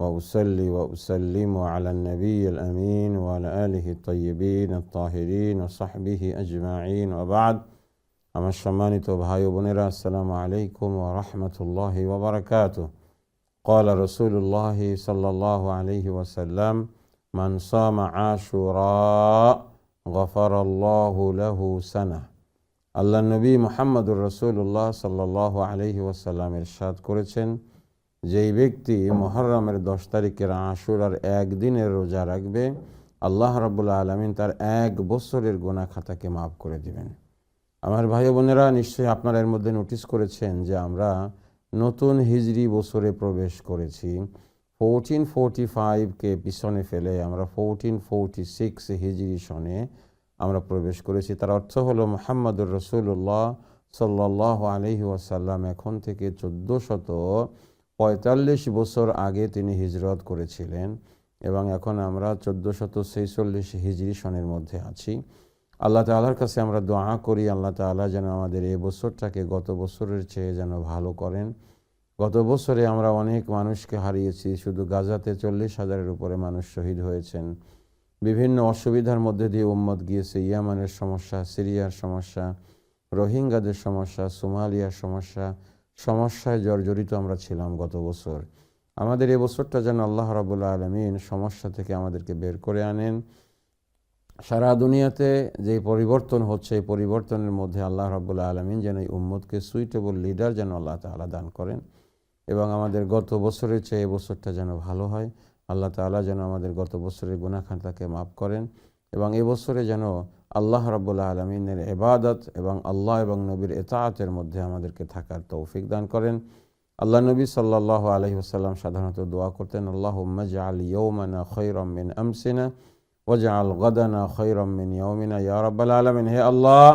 وأصلي وأسلم على النبي الأمين وعلى آله الطيبين الطاهرين وصحبه أجمعين وبعد আমার সম্মানিত ভাই ও বোনেরা আসসালামু আলাইকুম ওয়া রাহমাতুল্লাহি ওয়া বারাকাতুহু قال رسول الله صلى الله عليه وسلم من صام عاشوراء غفر الله له سنة আল্লাহ নবী মোহাম্মদুর রসুল্লাহ সাল্লাহ আলহি ওয়াসাল্লাম ইরশাদ করেছেন যেই ব্যক্তি মহরমের দশ তারিখের আশুরার একদিনের রোজা রাখবে, আল্লাহ রাবুল্লাহ আলমিন তার এক বছরের গোনা খাতাকে মাফ করে দিবেন। আমার ভাই বোনেরা, নিশ্চয়ই আপনারা এর মধ্যে নোটিস করেছেন যে আমরা নতুন হিজরি বছরে প্রবেশ করেছি। ফোরটিন ফোরটি ফাইভকে পিছনে ফেলে আমরা ফোরটিন ফোরটি সিক্স হিজরি সনে আমরা প্রবেশ করেছি। তার অর্থ হলো মোহাম্মদুর রসুল্লাহ সাল্লাহ আলহি ওয়াসাল্লাম এখন থেকে চোদ্দ শত পঁয়তাল্লিশ বছর আগে তিনি হিজরত করেছিলেন এবং এখন আমরা চোদ্দ শত ছেচল্লিশ হিজরি সনের মধ্যে আছি। আল্লাহ তাল্লাহর কাছে আমরা দোয়া করি, আল্লাহ তাল্লাহ যেন আমাদের এই বছরটাকে গত বছরের চেয়ে যেন ভালো করেন। গত বছরে আমরা অনেক মানুষকে হারিয়েছি, শুধু গাজাতে চল্লিশ হাজারের উপরে মানুষ শহীদ হয়েছেন। বিভিন্ন অসুবিধার মধ্যে দিয়ে উম্মত গিয়েছে, ইয়ামানের সমস্যা, সিরিয়ার সমস্যা, রোহিঙ্গাদের সমস্যা, সোমালিয়ার সমস্যা সমস্যায় জর্জরিত আমরা ছিলাম গত বছর। আমাদের এই বছরটা যেন আল্লাহ রাবুল্লাহ আলমিন সমস্যা থেকে আমাদেরকে বের করে আনেন। সারা দুনিয়াতে যে পরিবর্তন হচ্ছে, এই পরিবর্তনের মধ্যে আল্লাহ রাবুল্লাহ আলমিন যেন এই উম্মদকে সুইটেবল লিডার যেন আল্লাহ তালা দান করেন এবং আমাদের গত বছরের চেয়ে এই বছরটা যেন ভালো হয়। আল্লাহ তালা যেন আমাদের গত বছরের গুণাখান্তাকে মাফ করেন এবং এবছরে যেন আল্লাহ রাবুল্লাহ আলমিনের এবাদত এবং আল্লাহ এবং নবীর এতায়াতের মধ্যে আমাদেরকে থাকার তৌফিক দান করেন। আল্লাহ নবী সাল্লাহ আলহি আসাল্লাম সাধারণত দোয়া করতেন আল্লাহ মজা আল ইয়ৌমানা খৈরমিন আমসিনা ওজা আল গদানা খৈরমিন ইয়মিনা ইয়া রব্বাল আলমিন। হে আল্লাহ,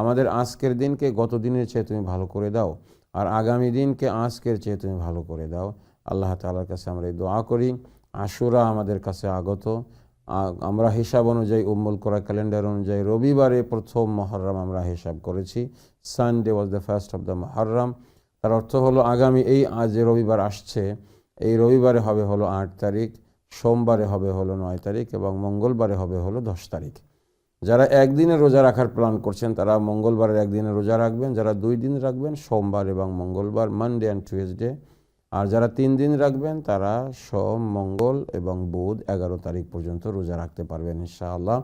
আমাদের আজকের দিনকে গত দিনের চেয়ে তুমি ভালো করে দাও আর আগামী দিনকে আজকের চেয়ে তুমি ভালো করে দাও। আল্লাহ তালার কাছে আমরা এই দোয়া করি। আশুরা আমাদের কাছে আগত। আমরা হিসাব অনুযায়ী উম্মুল করা ক্যালেন্ডার অনুযায়ী রবিবারে প্রথম মহরম আমরা হিসাব করেছি। Sunday was the first of the Muharram তার অর্থ হলো আগামী এই আজ যে রবিবার আসছে, এই রবিবারে হবে হলো আট তারিখ, সোমবারে হবে হলো নয় তারিখ এবং মঙ্গলবারে হবে হলো দশ তারিখ। যারা একদিনে রোজা রাখার প্ল্যান করছেন, তারা মঙ্গলবারের একদিনে রোজা রাখবেন, যারা দুই দিন রাখবেন, সোমবার এবং মঙ্গলবার মানডে অ্যান্ড টুয়েসডে আর যারা তিন দিন রাখবেন, তারা সোম, মঙ্গল এবং বুধ এগারো তারিখ পর্যন্ত রোজা রাখতে পারবেন, ইনশাআল্লাহ।